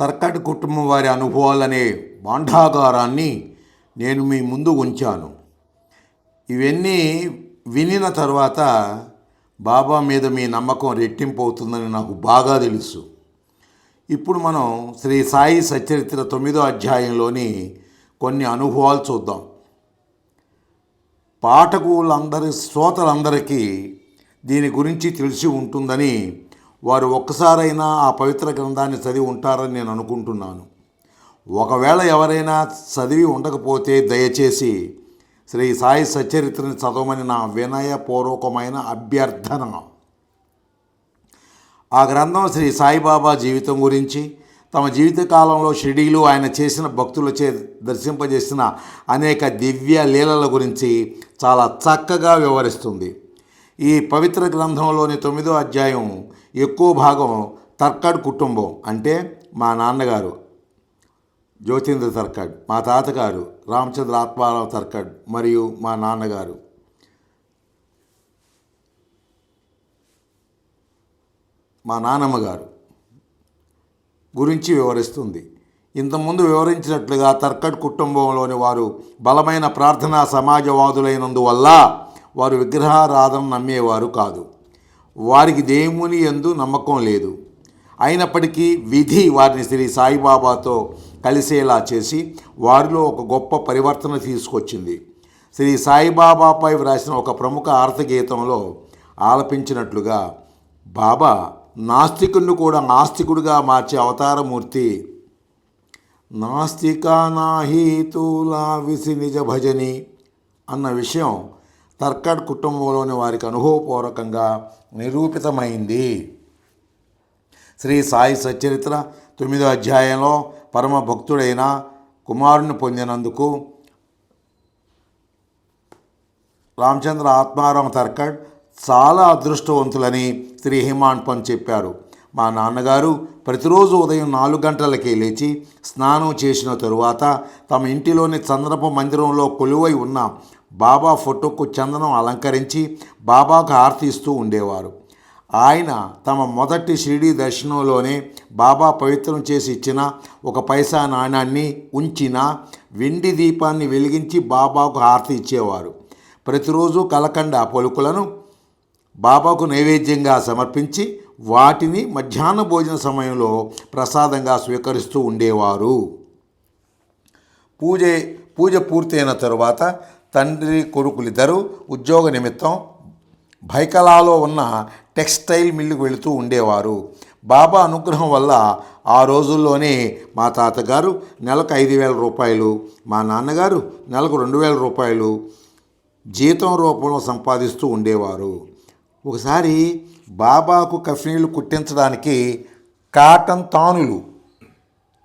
తర్కటి కుటుంబం వారి అనుభవాలనే భాండాగారాన్ని నేను మీ ముందు ఉంచాను. ఇవన్నీ వినిన తర్వాత బాబా మీద మీ నమ్మకం రెట్టింపు అవుతుందని నాకు బాగా తెలుసు. ఇప్పుడు మనం శ్రీ సాయి సచరిత్ర తొమ్మిదో అధ్యాయంలోని కొన్ని అనుభవాలు చూద్దాం. పాఠకులందరి శ్రోతలందరికీ దీని గురించి తెలిసి ఉంటుందని వారు ఒక్కసారైనా ఆ పవిత్ర గ్రంథాన్ని చదివి ఉంటారని నేను అనుకుంటున్నాను. ఒకవేళ ఎవరైనా చదివి ఉండకపోతే దయచేసి శ్రీ సాయి సచరిత్రని చదవమని నా వినయపూర్వకమైన అభ్యర్థన. ఆ గ్రంథం శ్రీ సాయిబాబా జీవితం గురించి తమ జీవితకాలంలో షిడీలు ఆయన చేసిన భక్తులచే దర్శింపజేసిన అనేక దివ్య లీలల గురించి చాలా చక్కగా వివరిస్తుంది. ఈ పవిత్ర గ్రంథంలోని తొమ్మిదో అధ్యాయం ఎక్కువ భాగం తర్కడ్ కుటుంబం అంటే మా నాన్నగారు జ్యోతీంద్ర తర్కడ్ మా తాతగారు రామచంద్ర ఆత్మారావు తర్కడ్ మరియు మా నాన్నగారు. మా నాన్నమ్మ గారు గురించి వివరిస్తుంది. ఇంతకుముందు వివరించినట్లుగా తర్కడ్ కుటుంబంలోని వారు బలమైన ప్రార్థనా సమాజవాదులైనందువల్ల వారు విగ్రహారాధన నమ్మేవారు కాదు. వారికి దేవుని ఎందు నమ్మకం లేదు. అయినప్పటికీ విధి వారిని శ్రీ సాయిబాబాతో కలిసేలా చేసి వారిలో ఒక గొప్ప పరివర్తన తీసుకొచ్చింది. శ్రీ సాయిబాబాపై వ్రాసిన ఒక ప్రముఖ ఆర్త గీతంలో ఆలపించినట్లుగా బాబా నాస్తికుడిని కూడా నాస్తికుడిగా మార్చే అవతారమూర్తి నాస్తికా నాహీతులా విసి నిజ భజని అన్న విషయం తర్కడ్ కుటుంబంలోని వారికి అనుభవపూర్వకంగా నిరూపితమైంది. శ్రీ సాయి సచరిత్ర తొమ్మిదో అధ్యాయంలో పరమ భక్తుడైన కుమారుని పొందినందుకు రామచంద్ర ఆత్మారామ తర్కడ్ చాలా అదృష్టవంతులని శ్రీ హిమాన్పన్ చెప్పారు. మా నాన్నగారు ప్రతిరోజు ఉదయం నాలుగు గంటలకే లేచి స్నానం చేసిన తరువాత తమ ఇంటిలోని చంద్రప మందిరంలో కొలువై ఉన్న బాబా ఫోటోకు చందనం అలంకరించి బాబాకు హారతి ఇస్తూ ఉండేవారు. ఆయన తమ మొదటి షిరిడీ దర్శనంలోనే బాబా పవిత్రం చేసి ఇచ్చిన ఒక పైసా నాణాన్ని ఉంచిన వెండి దీపాన్ని వెలిగించి బాబాకు హారతి ఇచ్చేవారు. ప్రతిరోజు కలకండ పలుకులను బాబాకు నైవేద్యంగా సమర్పించి వాటిని మధ్యాహ్న భోజన సమయంలో ప్రసాదంగా స్వీకరిస్తూ ఉండేవారు. పూజ పూజ పూర్తయిన తరువాత తండ్రి కొడుకులిద్దరూ ఉద్యోగ నిమిత్తం భైకలాలో ఉన్న టెక్స్టైల్ మిల్లుకు వెళుతూ ఉండేవారు. బాబా అనుగ్రహం వల్ల ఆ రోజుల్లోనే మా తాతగారు నెలకు ఐదు వేల రూపాయలు మా నాన్నగారు నెలకు రెండు వేల రూపాయలు జీతం రూపంలో సంపాదిస్తూ ఉండేవారు. ఒకసారి బాబాకు కఫీలు కుట్టించడానికి కాటన్ తానులు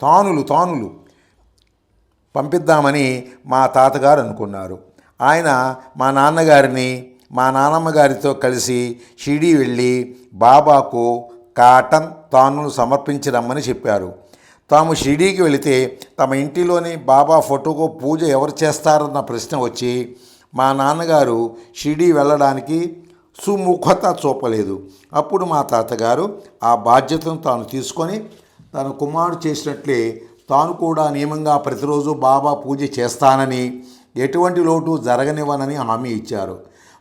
తానులు తానులు పంపిద్దామని మా తాతగారు అనుకున్నారు. ఆయన మా నాన్నగారిని మా నానమ్మ గారితో కలిసి షిరిడి వెళ్ళి బాబాకు కాటన్ తాను సమర్పించి రమ్మని చెప్పారు. తాము షిరిడీకి వెళితే తమ ఇంటిలోని బాబా ఫోటోకు పూజ ఎవరు చేస్తారన్న ప్రశ్న వచ్చి మా నాన్నగారు షిరిడీ వెళ్ళడానికి సుముఖత చూపలేదు. అప్పుడు మా తాతగారు ఆ బాధ్యతను తాను తీసుకొని తన కుమారుడు చేసినట్లే తాను కూడా నియమంగా ప్రతిరోజు బాబా పూజ చేస్తానని ఎటువంటి లోటు జరగనివ్వనని హామీ ఇచ్చారు.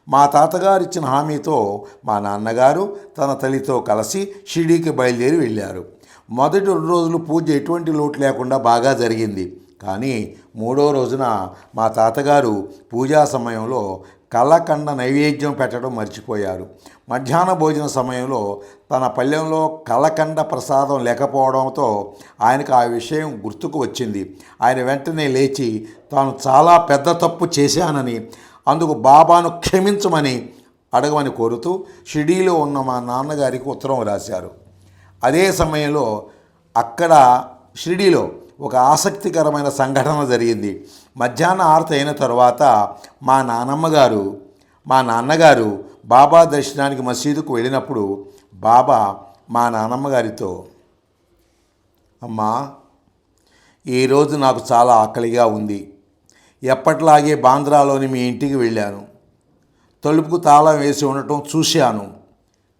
మా తాతగారు ఇచ్చిన హామీతో మా నాన్నగారు తన తల్లితో కలిసి షిరిడీకి బయలుదేరి వెళ్ళారు. మొదటి రెండు రోజులు పూజ ఎటువంటి లోటు లేకుండా బాగా జరిగింది. కానీ మూడో రోజున మా తాతగారు పూజా సమయంలో కళ్ళకండ నైవేద్యం పెట్టడం మర్చిపోయారు. మధ్యాహ్న భోజన సమయంలో తన పల్లెంలో కళ్ళకండ ప్రసాదం లేకపోవడంతో ఆయనకు ఆ విషయం గుర్తుకు వచ్చింది. ఆయన వెంటనే లేచి తాను చాలా పెద్ద తప్పు చేశానని అందుకు బాబాను క్షమించమని అడగమని కోరుతూ షిడీలో ఉన్న మా నాన్నగారికి ఉత్తరం రాశారు. అదే సమయంలో అక్కడ షిరిడీలో ఒక ఆసక్తికరమైన సంఘటన జరిగింది. మధ్యాహ్న ఆరతి అయిన తర్వాత మా నానమ్మ గారు మా నాన్నగారు బాబా దర్శనానికి మసీదుకు వెళ్ళినప్పుడు బాబా మా నానమ్మ గారితో అమ్మా ఈరోజు నాకు చాలా ఆకలిగా ఉంది. ఎప్పట్లాగే బాంద్రాలోని మీ ఇంటికి వెళ్ళాను. తలుపుకు తాళం వేసి ఉండటం చూశాను.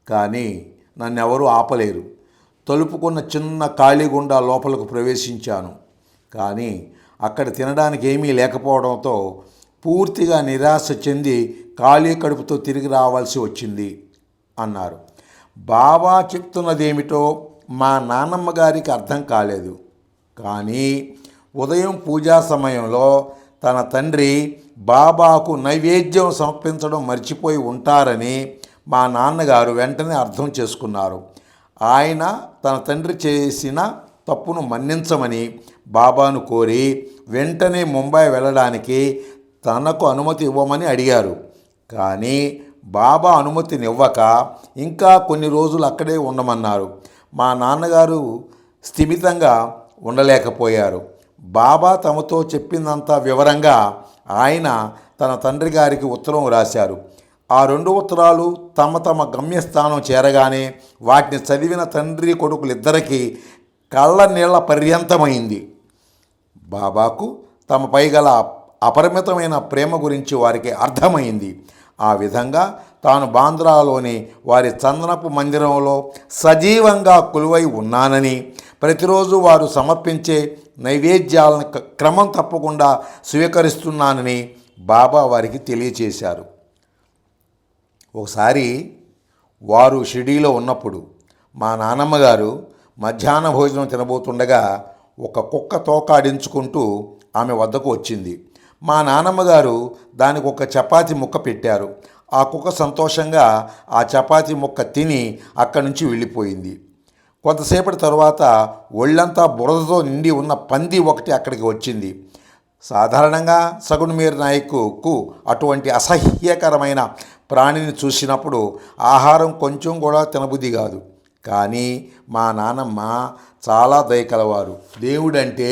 కానీ నన్ను ఎవరూ ఆపలేరు. తలుపుకున్న చిన్న ఖాళీ గుండా లోపలకు ప్రవేశించాను. కానీ అక్కడ తినడానికి ఏమీ లేకపోవడంతో పూర్తిగా నిరాశ చెంది ఖాళీ కడుపుతో తిరిగి రావాల్సి వచ్చింది అన్నారు. బాబా చెప్తున్నదేమిటో మా నాన్నమ్మ గారికి అర్థం కాలేదు. కానీ ఉదయం పూజా సమయంలో తన తండ్రి బాబాకు నైవేద్యం సమర్పించడం మర్చిపోయి ఉంటారని మా నాన్నగారు వెంటనే అర్థం చేసుకున్నారు. ఆయన తన తండ్రి చేసిన తప్పును మన్నించమని బాబాను కోరి వెంటనే ముంబై వెళ్ళడానికి తనకు అనుమతి ఇవ్వమని అడిగారు. కానీ బాబా అనుమతినివ్వక ఇంకా కొన్ని రోజులు అక్కడే ఉండమన్నారు. మా నాన్నగారు స్థిమితంగా ఉండలేకపోయారు. బాబా తమతో చెప్పిందంత వివరంగా ఆయన తన తండ్రి గారికి ఉత్తరం రాశారు. ఆ రెండు ఉత్తరాలు తమ తమ గమ్యస్థానం చేరగానే వాటిని చదివిన తండ్రి కొడుకులిద్దరికీ కళ్ళ నీళ్ళ పర్యంతమైంది. బాబాకు తమపై గల అపరిమితమైన ప్రేమ గురించి వారికి అర్థమైంది. ఆ విధంగా తాను బాంద్రాలోని వారి చందనపు మందిరంలో సజీవంగా కొలువై ఉన్నానని ప్రతిరోజు వారు సమర్పించే నైవేద్యాలను క- క్రమం తప్పకుండా స్వీకరిస్తున్నానని బాబా వారికి తెలియచేశారు. ఒకసారి వారు షిడీలో ఉన్నప్పుడు మా నాన్నమ్మగారు మధ్యాహ్న భోజనం తినబోతుండగా ఒక కుక్క తోకాడించుకుంటూ ఆమె వద్దకు వచ్చింది. మా నాన్నమ్మ గారు దానికి ఒక చపాతి ముక్క పెట్టారు. ఆ కుక్క సంతోషంగా ఆ చపాతి ముక్క తిని అక్కడి నుంచి వెళ్ళిపోయింది. కొంతసేపటి తర్వాత ఒళ్ళంతా బురదతో నిండి ఉన్న పంది ఒకటి అక్కడికి వచ్చింది. సాధారణంగా సగుణమీర్ నాయకుకు అటువంటి అసహ్యకరమైన ప్రాణిని చూసినప్పుడు ఆహారం కొంచెం కూడా తినబుద్ధి కాదు. కానీ మా నానమ్మ చాలా దయకలవారు దేవుడంటే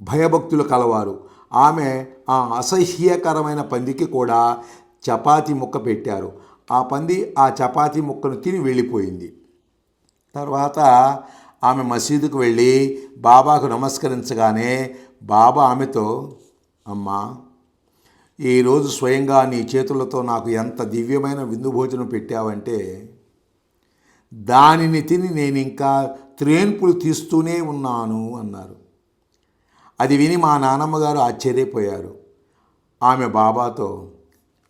భయభక్తులు కలవారు. ఆమె ఆ అసహ్యకరమైన పందికి కూడా చపాతీ ముక్క పెట్టారు. ఆ పంది ఆ చపాతీ ముక్కను తిని వెళ్ళిపోయింది. తర్వాత ఆమె మసీదుకు వెళ్ళి బాబాకు నమస్కరించగానే బాబా ఆమెతో అమ్మా ఈరోజు స్వయంగా నీ చేతులతో నాకు ఎంత దివ్యమైన విందు భోజనం పెట్టావంటే దానిని తిని నేను ఇంకా త్రేన్పులు తీస్తూనే ఉన్నాను అన్నారు. అది విని మా నాన్నమ్మగారు ఆశ్చర్యపోయారు. ఆమె బాబాతో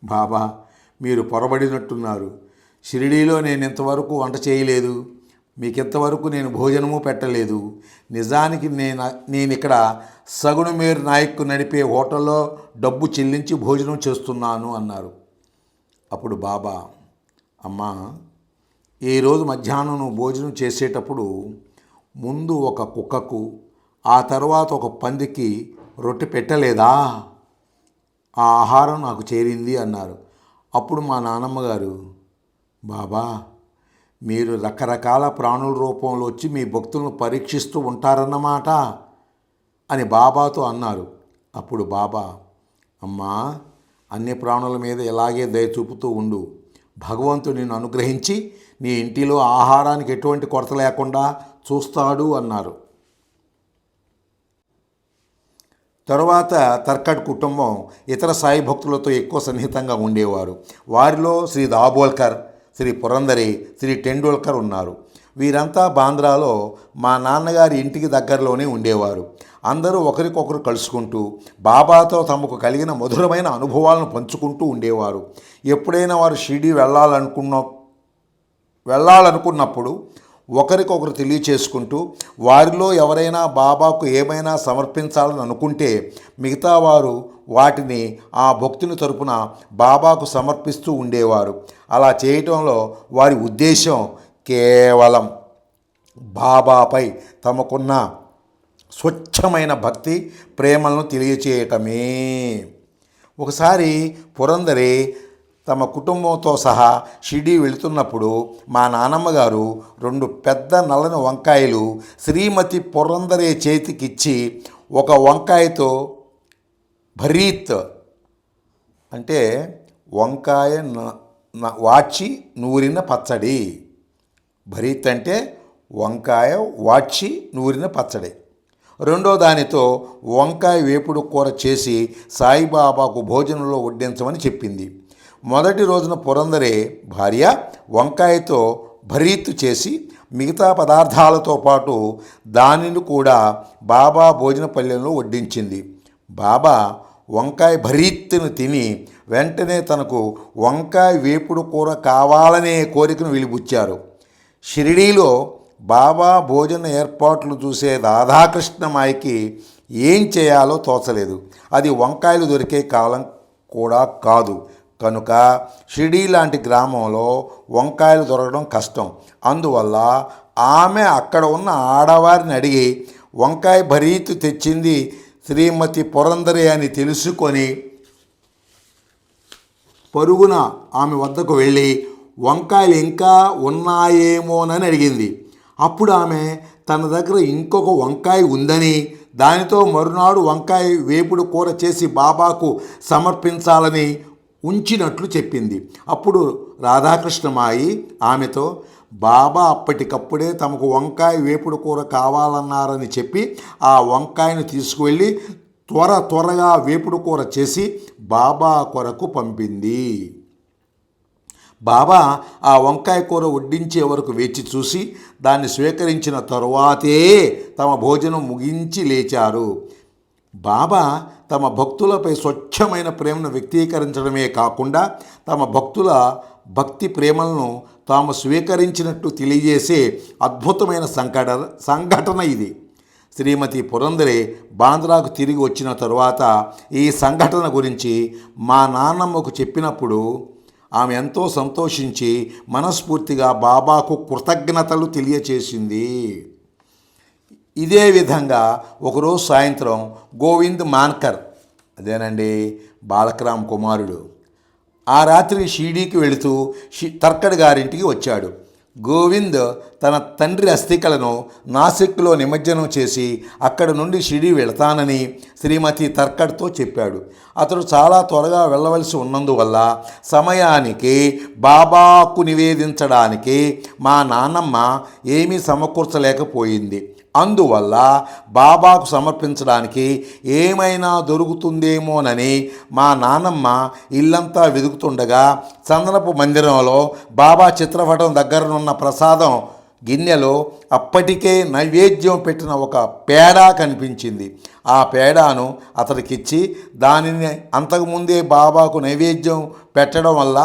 బాబా మీరు పొరబడినట్టున్నారు. షిరిడీలో నేను ఇంతవరకు వంట చేయలేదు. మీకు ఇంతవరకు నేను భోజనము పెట్టలేదు. నిజానికి నేను నేను ఇక్కడ సగుణమేర్ నాయక్ నడిపే హోటల్లో డబ్బు చెల్లించి భోజనం చేస్తున్నాను అన్నారు. అప్పుడు బాబా అమ్మా ఈరోజు మధ్యాహ్నం నువ్వు భోజనం చేసేటప్పుడు ముందు ఒక కుక్కకు ఆ తర్వాత ఒక పందికి రొట్టె పెట్టలేదా? ఆ ఆహారం నాకు చేరింది అన్నారు. అప్పుడు మా నానమ్మగారు బాబా మీరు రకరకాల ప్రాణుల రూపంలో వచ్చి మీ భక్తులను పరీక్షిస్తూ ఉంటారన్నమాట అని బాబాతో అన్నారు. అప్పుడు బాబా అమ్మా అన్ని ప్రాణుల మీద ఇలాగే దయ చూపుతూ ఉండు. భగవంతుడు నిన్ను అనుగ్రహించి నీ ఇంటిలో ఆహారానికి ఎటువంటి కొరత లేకుండా చూస్తాడు అన్నారు. తరువాత తర్కడ్ కుటుంబం ఇతర సాయి భక్తులతో ఎక్కువ సన్నిహితంగా ఉండేవారు. వారిలో శ్రీ దాబోల్కర్ శ్రీ పురందరి శ్రీ టెండూల్కర్ ఉన్నారు. వీరంతా బాంద్రాలో మా నాన్నగారి ఇంటికి దగ్గరలోనే ఉండేవారు. అందరూ ఒకరికొకరు కలుసుకుంటూ బాబాతో తమకు కలిగిన మధురమైన అనుభవాలను పంచుకుంటూ ఉండేవారు. ఎప్పుడైనా వారు షిరిడి వెళ్ళాలనుకున్న వెళ్ళాలనుకున్నప్పుడు ఒకరికొకరు తెలియచేసుకుంటూ వారిలో ఎవరైనా బాబాకు ఏమైనా సమర్పించాలని అనుకుంటే మిగతా వారు వాటిని ఆ భక్తుని తరపున బాబాకు సమర్పిస్తూ ఉండేవారు. అలా చేయటంలో వారి ఉద్దేశం కేవలం బాబాపై తమకున్న స్వచ్ఛమైన భక్తి ప్రేమలను తెలియచేయటమే. ఒకసారి పురందరి తమ కుటుంబంతో సహా షిడీ వెళుతున్నప్పుడు మా నానమ్మ గారు రెండు పెద్ద నల్లని వంకాయలు శ్రీమతి పురందరే చేతికిచ్చి ఒక వంకాయతో భరీత్ అంటే వంకాయ న- వాచి నూరిన పచ్చడి. భరీత్ అంటే వంకాయ వాచి నూరిన పచ్చడి. రెండో దానితో వంకాయ వేపుడు కూర చేసి సాయిబాబాకు భోజనంలో వడ్డించమని చెప్పింది. మొదటి రోజున పురందరే భార్య వంకాయతో భరీతు చేసి మిగతా పదార్థాలతో పాటు దానిని కూడా బాబా భోజన పల్లెంలో వడ్డించింది. బాబా వంకాయ భరీత్తును తిని వెంటనే తనకు వంకాయ వేపుడు కూర కావాలనే కోరికను వెలిబుచ్చారు. షిరిడీలో బాబా భోజన ఏర్పాట్లు చూసే రాధాకృష్ణమాయికి ఏం చేయాలో తోచలేదు. అది వంకాయలు దొరికే కాలం కూడా కాదు. కనుక షిరిడీ లాంటి గ్రామంలో వంకాయలు దొరకడం కష్టం. అందువల్ల ఆమె అక్కడ ఉన్న ఆడవారిని అడిగి వంకాయ భరీతు తెచ్చింది శ్రీమతి పురందరి అని తెలుసుకొని పరుగున ఆమె వద్దకు వెళ్ళి వంకాయలు ఇంకా ఉన్నాయేమోనని అడిగింది. అప్పుడు ఆమె తన దగ్గర ఇంకొక వంకాయ ఉందని దానితో మరునాడు వంకాయ వేపుడు కూర చేసి బాబాకు సమర్పించాలని ఉంచినట్లు చెప్పింది. అప్పుడు రాధాకృష్ణమాయి ఆమెతో బాబా అప్పటికప్పుడే తమకు వంకాయ వేపుడు కూర కావాలన్నారని చెప్పి ఆ వంకాయను తీసుకువెళ్ళి త్వర త్వరగా వేపుడు కూర చేసి బాబా కొరకు పంపింది. బాబా ఆ వంకాయ కూర వడ్డించే వరకు వేచి చూసి దాన్ని స్వీకరించిన తరువాతే తమ భోజనం ముగించి లేచారు. బాబా తమ భక్తులపై స్వచ్ఛమైన ప్రేమను వ్యక్తీకరించడమే కాకుండా తమ భక్తుల భక్తి ప్రేమలను తాము స్వీకరించినట్టు తెలియజేసే అద్భుతమైన సంఘటన సంఘటన ఇది. శ్రీమతి పురందరే బాంద్రాకు తిరిగి వచ్చిన తరువాత ఈ సంఘటన గురించి మా నాన్నమ్మకు చెప్పినప్పుడు ఆమె ఎంతో సంతోషించి మనస్ఫూర్తిగా బాబాకు కృతజ్ఞతలు తెలియచేసింది. ఇదే విధంగా ఒకరోజు సాయంత్రం గోవింద్ మాన్కర్ అదేనండి బాలకరామ్ కుమారుడు ఆ రాత్రి షీడీకి వెళుతూ షి తర్కడ్ గారింటికి వచ్చాడు. గోవింద్ తన తండ్రి అస్థికలను నాసిక్లో నిమజ్జనం చేసి అక్కడ నుండి షిడి వెళతానని శ్రీమతి తర్కడ్తో చెప్పాడు. అతడు చాలా త్వరగా వెళ్ళవలసి ఉన్నందువల్ల సమయానికి బాబాకు నివేదించడానికి మా నాన్నమ్మ ఏమీ సమకూర్చలేకపోయింది. అందువల్ల బాబాకు సమర్పించడానికి ఏమైనా దొరుకుతుందేమోనని మా నాన్నమ్మ ఇల్లంతా వెతుకుతుండగా చందనపు మందిరంలో బాబా చిత్రపటం దగ్గరనున్న ప్రసాదం గిన్నెలో అప్పటికే నైవేద్యం పెట్టిన ఒక పేడ కనిపించింది. ఆ పేడాను అతడికిచ్చి దానిని అంతకుముందే బాబాకు నైవేద్యం పెట్టడం వల్ల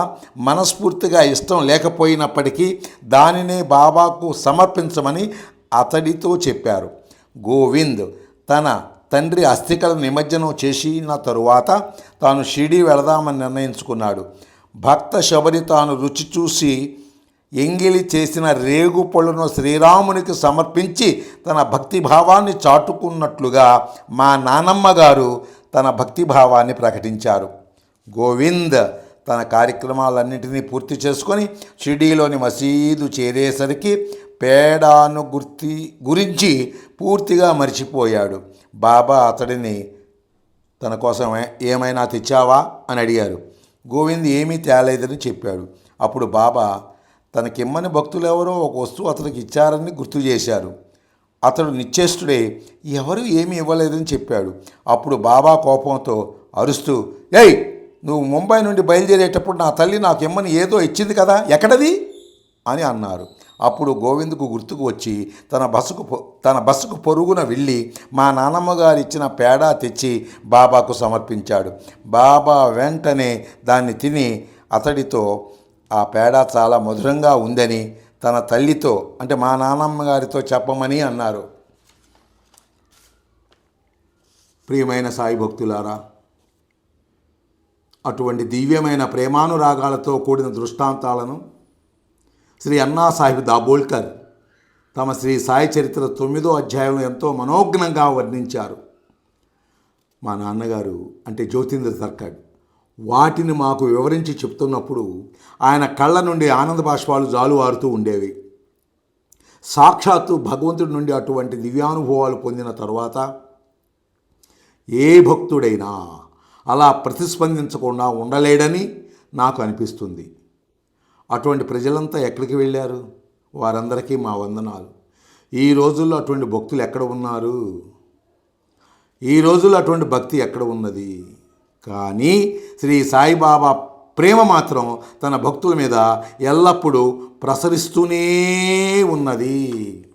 మనస్ఫూర్తిగా ఇష్టం లేకపోయినప్పటికీ దానినే బాబాకు సమర్పించమని అతడితో చెప్పారు. గోవింద్ తన తండ్రి అస్థికల నిమజ్జనం చేసిన తరువాత తాను షిరిడి వెళదామని నిర్ణయించుకున్నాడు. భక్త శబరి తాను రుచి చూసి ఎంగిలి చేసిన రేగు పళ్ళను శ్రీరామునికి సమర్పించి తన భక్తిభావాన్ని చాటుకున్నట్లుగా మా నానమ్మ గారు తన భక్తిభావాన్ని ప్రకటించారు. గోవింద్ తన కార్యక్రమాలన్నింటినీ పూర్తి చేసుకొని షిరిడీలోని మసీదు చేరేసరికి పేడాను గుర్తి గురించి పూర్తిగా మర్చిపోయాడు. బాబా అతడిని తన కోసం ఏమైనా తెచ్చావా? అని అడిగారు. గోవింద్ ఏమీ తేలేదని చెప్పాడు. అప్పుడు బాబా తనకిమ్మని భక్తులెవరో ఒక వస్తువు అతనికి ఇచ్చారని గుర్తు చేశారు. అతడు నిశ్చేష్టుడే ఎవరు ఏమీ ఇవ్వలేదని చెప్పాడు. అప్పుడు బాబా కోపంతో అరుస్తూ ఏయ్ నువ్వు ముంబై నుండి బయలుదేరేటప్పుడు నా తల్లి నాకు ఇమ్మని ఏదో ఇచ్చింది కదా ఎక్కడది? అని అన్నారు. అప్పుడు గోవిందుకు గుర్తుకు వచ్చి తన బస్సుకు పొ- తన బస్సుకు పొరుగున వెళ్ళి మా నాన్నమ్మ గారు ఇచ్చిన పేడ తెచ్చి బాబాకు సమర్పించాడు. బాబా వెంటనే దాన్ని తిని అతడితో ఆ పేడ చాలా మధురంగా ఉందని తన తల్లితో అంటే మా నాన్నమ్మ గారితో చెప్పమని అన్నారు. ప్రియమైన సాయి భక్తులారా అటువంటి దివ్యమైన ప్రేమానురాగాలతో కూడిన దృష్టాంతాలను శ్రీ అన్నా సాహిబ్ దాబోల్కర్ తమ శ్రీ సాయి చరిత్ర తొమ్మిదో అధ్యాయంలో ఎంతో మనోజ్ఞంగా వర్ణించారు. మా నాన్నగారు అంటే జ్యోతింద్ర సర్కార్ వాటిని మాకు వివరించి చెప్తున్నప్పుడు ఆయన కళ్ళ నుండి ఆనంద బాష్పాలు జాలువారుతూ ఉండేవి. సాక్షాత్తు భగవంతుడి నుండి అటువంటి దివ్యానుభవాలు పొందిన తర్వాత ఏ భక్తుడైనా అలా ప్రతిస్పందించకుండా ఉండలేడని నాకు అనిపిస్తుంది. అటువంటి ప్రజలంతా ఎక్కడికి వెళ్ళారు? వారందరికీ మా వందనాలు. ఈ రోజుల్లో అటువంటి భక్తులు ఎక్కడ ఉన్నారు? ఈ రోజుల్లో అటువంటి భక్తి ఎక్కడ ఉన్నది? కానీ శ్రీ సాయిబాబా ప్రేమ మాత్రం తన భక్తుల మీద ఎల్లప్పుడూ ప్రసరిస్తూనే ఉన్నది.